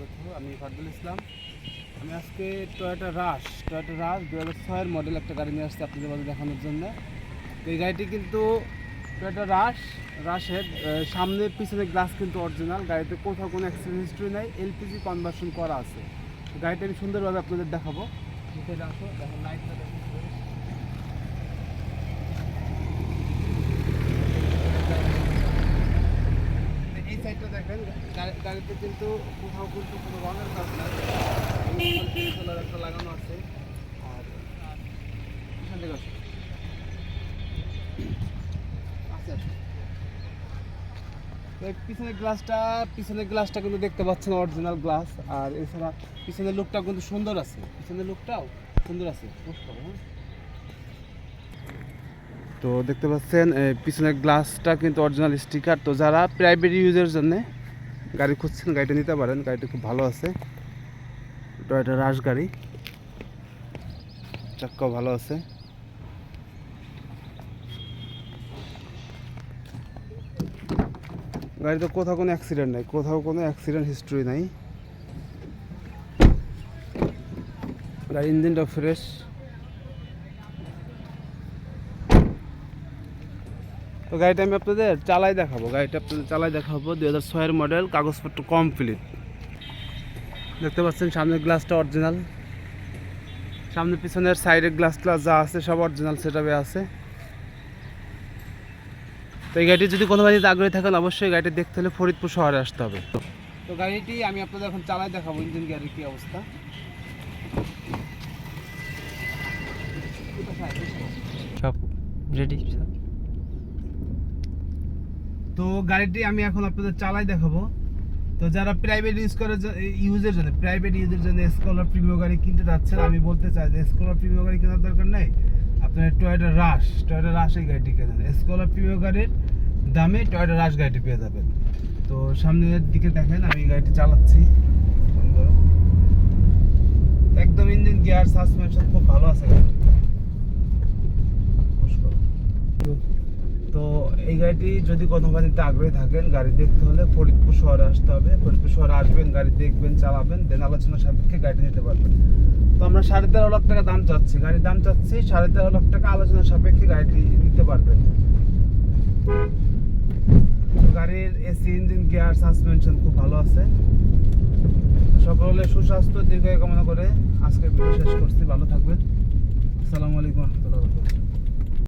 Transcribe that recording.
স্বাগত আমি ফারদুল ইসলাম। আমি আজকে টয়োটা রাশ টয়োটা রাশ দু হাজার ছয়ের মডেল একটা গাড়ি নিয়ে আসছি আপনাদের মাঝে দেখানোর জন্য। এই গাড়িটি কিন্তু টয়োটা রাশ রাশের সামনে পিছনে গ্লাস কিন্তু অরিজিনাল গাড়িতে কোথাও কোনো অ্যাক্সিডেন্ট হিস্ট্রি নেই এলপিজি কনভার্সন করা আছে। গাড়িটা আমি সুন্দরভাবে আপনাদের দেখাবো। লাইটটা দেখো এই সাইডটা দেখেন গা- গাড়িতে কিন্তু কোথাও কিন্তু কোনো রঙের কাজ নাই একটা লাগানো আছে আর এখান থেকে তো পিছনের গ্লাসটা পিছনের গ্লাসটা কিন্তু দেখতে পাচ্ছেন অরিজিনাল গ্লাস আর এছাড়া পিছনের লুকটা কিন্তু সুন্দর আছে। পিছনের লুকটাও সুন্দর আছে? তো দেখতে পাচ্ছেন পিছনের গ্লাসটা কিন্তু অরিজিনাল স্টিকার তো যারা প্রাইভেট ইউজের জন্য গাড়ি খুঁজছেন, গাড়িটা নিতে পারেন, গাড়িটা খুব ভালো আছে। টয়টা রাশ গাড়ি। চাক্কাও ভালো আছে। গাড়িতে কোথাও কোনো অ্যাক্সিডেন্ট নাই, কোথাও কোনো অ্যাক্সিডেন্ট হিস্ট্রি নাই। গাড়ির ইঞ্জিনটা ফ্রেশ তো গাড়িটা আমি আপনাদের চালাই দেখাবো। গাড়িটা আপনাদের চালাই দেখাবো। দুই হাজার ছয়ের মডেল কাগজপত্র কমপ্লিট দেখতে পাচ্ছেন, সামনের গ্লাসটা অরিজিনাল সামনে পিছনের সাইডের গ্লাস গ্লাস যা আছে সব অরিজিনাল সেটাপে আছে। তো এই গাড়িটি যদি কোনো বাড়িতে আগ্রহী থাকেন, অবশ্যই গাড়িটি দেখতে হলে ফরিদপুর শহরে আসতে হবে। তো গাড়িটি আমি আপনাদের এখন চালাই দেখাবো ইঞ্জিন গাড়ির কী অবস্থা। সব রেডি তো গাড়িটি আমি এখন আপনাদের চালাই দেখাবো। তো যারা প্রাইভেট ইউজ করে ইউজের জন্য প্রাইভেট ইউজের জন্য স্কলার প্রিমিয়াম গাড়ি কিনতে যাচ্ছেন, আমি বলতে চাই যে স্কলার প্রিমিয়াম গাড়ি কেনার দরকার নেই। আপনার টয়োটা রাশ টয়োটা রাশ এই গাড়িটি কেনেন স্কলার প্রিমিয়াম গাড়ির দামে টয়োটা রাশ গাড়িটি পেয়ে যাবেন। তো সামনের দিকে দেখেন, আমি গাড়িটি চালাচ্ছি। একদম ইঞ্জিন গিয়ার সাসপেনশন খুব ভালো আছে গাড়িটি পুশ করো। তো- তো এই গাড়িটি যদি কোম্পানিতে আগ্রহী থাকেন, গাড়ি দেখতে হলে ফরিদপুর শহরে আসতে হবে। ফরিদপুর শহরে আসবেন, গাড়ি দেখবেন, চালাবেন দেন আলোচনা সাপেক্ষে গাড়িটি নিতে পারবেন। তো আমরা সাড়ে তেরো লাখ টাকা দাম চাচ্ছি। গাড়ির দাম চাচ্ছি, সাড়ে তেরো লাখ টাকা আলোচনা সাপেক্ষে গাড়িটি নিতে পারবেন। গাড়ির এসি, ইঞ্জিন, গিয়ার, সাসপেনশন খুব ভালো আছে। সকলের সুস্বাস্থ্য, দীর্ঘায়ু কামনা করে আজকের ভিডিও শেষ করছি। ভালো থাকবেন। আসসালামু আলাইকুম রহমতুল্লাহ।